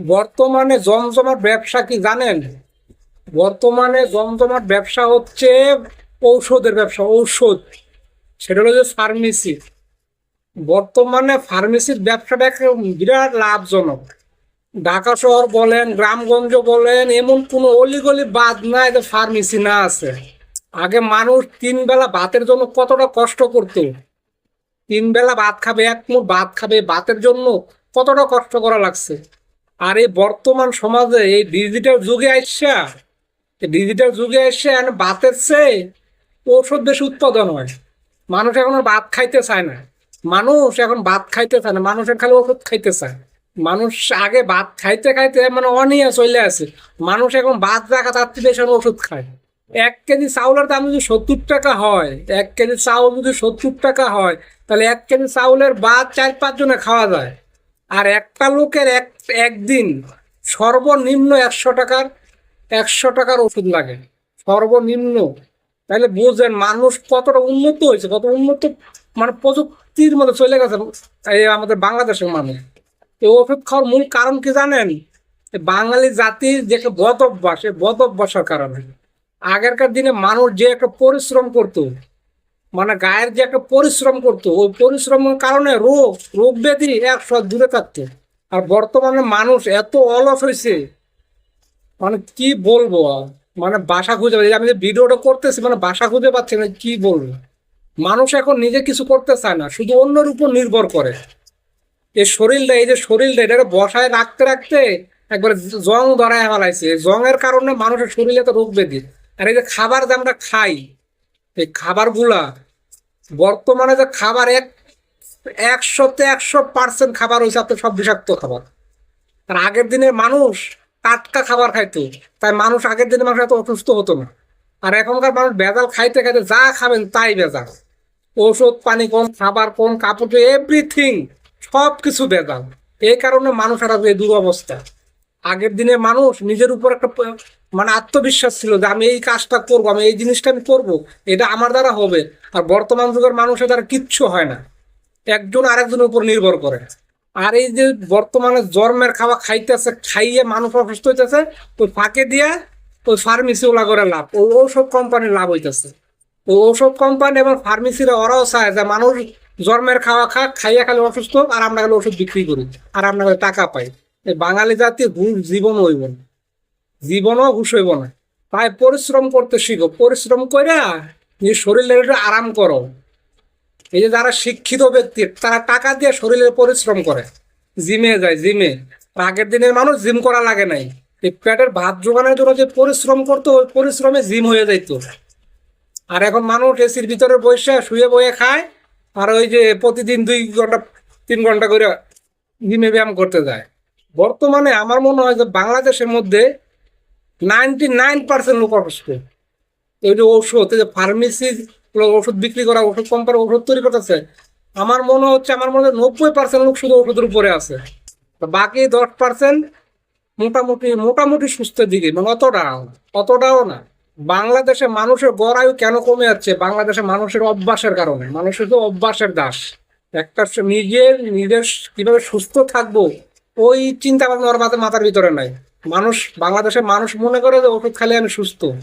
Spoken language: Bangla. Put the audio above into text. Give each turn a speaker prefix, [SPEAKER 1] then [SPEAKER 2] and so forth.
[SPEAKER 1] বর্তমানে জমজমাট ব্যবসা কি জানেন? বর্তমানে জমজমাট ব্যবসা হচ্ছে ঔষধের ব্যবসা, ঔষধ। সেটা হলো যে ফার্মেসি। বর্তমানে ফার্মেসির ব্যবসাটা বিরাট লাভজনক। ঢাকা শহর বলেন, গ্রামগঞ্জ বলেন, এমন কোনো অলিগলি বাদ নাই যে ফার্মেসি না আছে। আগে মানুষ তিন বেলা ভাতের জন্য কতটা কষ্ট করতো? তিন বেলা ভাত খাবে, এক মুঠ ভাত খাবে, ভাতের জন্য কতটা কষ্ট করা লাগছে? আর এই বর্তমান সমাজে এই ডিজিটাল যুগে আসছে ডিজিটাল যুগে এসে এখন ভাতের চেয়ে ঔষধ বেশি উৎপাদন হয়। মানুষ এখন ভাত খাইতে চায় না। মানুষ এখন ভাত খাইতে চায় না মানুষের খালি ওষুধ খাইতে চায়। মানুষ আগে ভাত খাইতে খাইতে মানে অনিয়া চলে আসে মানুষ এখন ভাত রাখা তার থেকে এখন ওষুধ খায়। এক কেজি চাউলের দাম যদি সত্তর টাকা হয়, এক কেজি চাউল যদি সত্তর টাকা হয়, তাহলে এক কেজি চাউলের ভাত চার পাঁচ জনে খাওয়া যায়। আর একটা লোকের এক, একদিন সর্বনিম্ন একশো টাকার একশো টাকার ওষুধ লাগে। সর্বনিম্ন। তাহলে বুঝেন, মানুষ কতটা উন্নত হয়েছে, কত উন্নত মানে প্রযুক্তির মধ্যে চলে গেছে এই আমাদের বাংলাদেশের মানুষ। এই ওষুধ খাওয়ার মূল কারণ কি জানেন? বাঙালি জাতির যে একটা বদ অভ্যাস এই বদ অভ্যাসের কারণে। আগেরকার দিনে মানুষ যে একটা পরিশ্রম করতো মানে গায়ের যে একটা পরিশ্রম করতো, ওই পরিশ্রমের কারণে রোগ রোগ ব্যাধি একশো দূরে থাকতো। আর বর্তমানে মানুষ এত অলস হয়েছে মানে কি বলব? মানে বাসা খুঁজে পাচ্ছি আমি যে ভিডিওটা করতেছি মানে বাসা খুঁজে পাচ্ছি না, কি বলব? মানুষ এখন নিজে কিছু করতে চায় না, শুধু অন্যের উপর নির্ভর করে। এই শরীরটা, এই যে শরীরটা, এটাকে বসায় রাখতে রাখতে একবারে জং ধরায় ফেলাইছে। জংয়ের কারণে মানুষের শরীরে তো রোগ ব্যাধি। আর এই যে খাবার যে আমরা খাই, এই খাবারগুলা বর্তমানে যে খাবার এক, একশোতে একশো পার্সেন্ট খাবার হয়েছে আপনার সব বিষাক্ত খাবার। আর আগের দিনের মানুষ টাটকা খাবার খাইতো, তাই মানুষ আগের দিনের মানুষ এত অসুস্থ হতো না। আর এখনকার মানুষ ভেজাল খাইতে খাইতে যা খাবেন তাই ভেজাল। ওষুধ পানি কোন খাবার কোন কাপড় এভরিথিং সব কিছু ভেজাল। এই কারণে মানুষের এই দুরবস্থা। আগের দিনে মানুষ নিজের উপর একটা মানে আত্মবিশ্বাস ছিল যে আমি এই কাজটা করব, আমি এই জিনিসটা আমি করব, এটা আমার দ্বারা হবে। আর বর্তমান যুগের মানুষের দ্বারা কিচ্ছু হয় না। একজন আরেকজনের উপর নির্ভর করে। আর এই যে বর্তমানে জন্মের খাওয়া খাইতেছে, খাইয়ে মানুষ অসুস্থ হইতেছে, ওই ফাঁকে দিয়ে ওই ফার্মেসি ওলা করে লাভ। ওই ঔষধ কোম্পানির লাভ হইতেছে। ওই ঔষধ কোম্পানি এবং ফার্মেসিরা ওরাও চায় যে মানুষ জন্মের খাওয়া খা খাইয়ে খালি অসুস্থ আর আমরা খালি ওষুধ বিক্রি করি, আর আমরা টাকা পাই। বাঙালি জাতির ঘুষ জীবন হইব না। জীবনও ঘুষ হইব না। তাই পরিশ্রম করতে শিখো। পরিশ্রম কইরা নিজের শরীরের একটু আরাম করো। এই যে যারা শিক্ষিত ব্যক্তি, তারা টাকা দিয়ে শরীরের পরিশ্রম করে। জিমে যায়, জিমে। আগের দিনের মানুষ জিম করা লাগে নাই। এই পেটের ভাত জোগানোর জন্য যে পরিশ্রম করতো, ওই পরিশ্রমে জিম হয়ে যাইত। আর এখন মানুষ এসির ভিতরে বসে শুয়ে বয়ে খায়, আর ওই যে প্রতিদিন দুই ঘণ্টা, তিন ঘণ্টা করে জিমে ব্যায়াম করতে যায়। বর্তমানে আমার মনে হয় যে বাংলাদেশের মধ্যে নাইনটি নাইন পার্সেন্ট লোক অসুস্থ। ঔষধ, এই যে ফার্মেসি ওষুধ বিক্রি করা ওষুধ কোম্পানি ওষুধ তৈরি করতেছে, আমার মনে হচ্ছে, আমার মনে হয় নব্বই পার্সেন্ট লোক শুধু ওষুধের উপরে আছে। বাকি দশ পার্সেন্ট মোটামুটি মোটামুটি সুস্থের দিকে মানে অতটাও অতটাও না। বাংলাদেশে মানুষের গড়ায়ু কেন কমে যাচ্ছে? বাংলাদেশে মানুষের অভ্যাসের কারণে। মানুষের তো অভ্যাসের দাস। একটা নিজের নিজের কীভাবে সুস্থ থাকব ওই চিন্তা ভাবনা ওর মাথার ভিতরে নাই। মানুষ বাংলাদেশের মানুষ মনে করে যে ওষুধ খালে আমি সুস্থ।